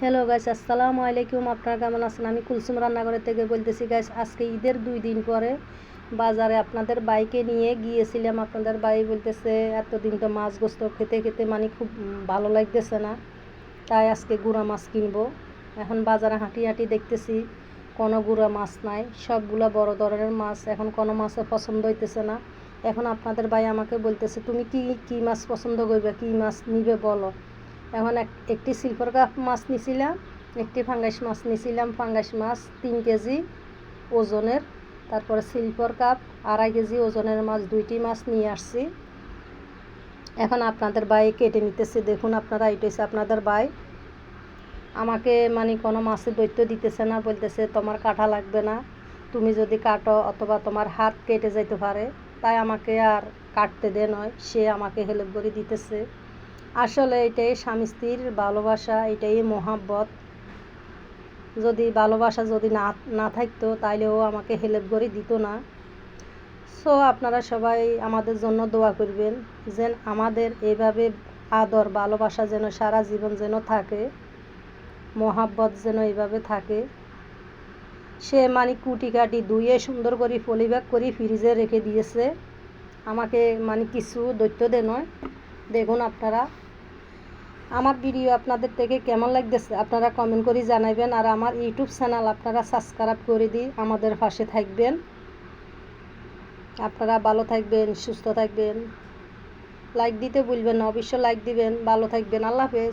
Hello guys আসসালামু আলাইকুম। আপনারা কেমন আছেন? আমি কুলসুম রান্নাঘরের থেকে বলতেছি গাইস আজকে ঈদের দুই দিন পরে বাজারে আপনাদের বাইকে নিয়ে গিয়েছিলাম। আপনাদের বাই বলতেছে, এতদিন তো মাছ গোস্ত খেতে খেতে মানে খুব ভালো লাগতেছে না, তাই আজকে গুঁড়া মাছ কিনবো। এখন বাজারে হাঁটি হাঁটি দেখতেছি, কোনো গুঁড়া মাছ নাই, সবগুলো বড় ধরনের মাছ, এখন কোনো মাছে পছন্দ হইতেছে না। এখন আপনাদের ভাই আমাকে বলতেছে, তুমি কি কি মাছ পছন্দ করবে? কি মাছ নিবে বলো? এখন এক একটি সিলভার কাপ মাছ নিছিলাম, একটি ফাঙ্গাস মাছ নিছিলাম ফাঙ্গাস মাছ তিন কেজি ওজনের। তারপরে সিলভার কাপ আড়াই কেজি ওজনের মাছ, দুইটি মাছ নিয়ে আসছি। এখন আপনাদের বাই কেটে নিতেছে। দেখুন আপনারা এটা হচ্ছে আপনাদের বাই আমাকে মানে কোনো মাছের দৈত্য দিতেছে না, বলতেছে, তোমার কাটা লাগবে না। তুমি যদি কাটো অথবা তোমার হাত কেটে যেতে পারে, তাই আমাকে আর কাটতে দে নয়। সে আমাকে হেল্প করে দিতেছে। আসলে এটাই স্বামী স্ত্রীর ভালোবাসা, এটাই মহাব্বত। যদি ভালোবাসা যদি না না থাকতো, তাইলে ও আমাকে হেল্প করে দিত না। সো আপনারা সবাই আমাদের জন্য দোয়া করবেন, যেন আমাদের এভাবে আদর, ভালোবাসা যেন সারা জীবন যেন থাকে, মহাব্বত যেন এইভাবে থাকে। সে মানে কুটি কাটি ধুয়ে সুন্দর করে পলিব্যাগ করে ফ্রিজে রেখে দিয়েছে। আমাকে মানে কিছু দৈত্য দে নয় দেখুন আপনারা। আমার ভিডিও আপনাদের থেকে কেমন লাগতেছে, আপনারা কমেন্ট করে জানাবেন আর আমার ইউটিউব চ্যানেল আপনারা সাবস্ক্রাইব করে দিই আমাদের পাশে থাকবেন। আপনারা ভালো থাকবেন, সুস্থ থাকবেন। লাইক দিতে ভুলবেন না, অবশ্যই লাইক দিবেন। ভালো থাকবেন। আল্লাহ হাফেজ।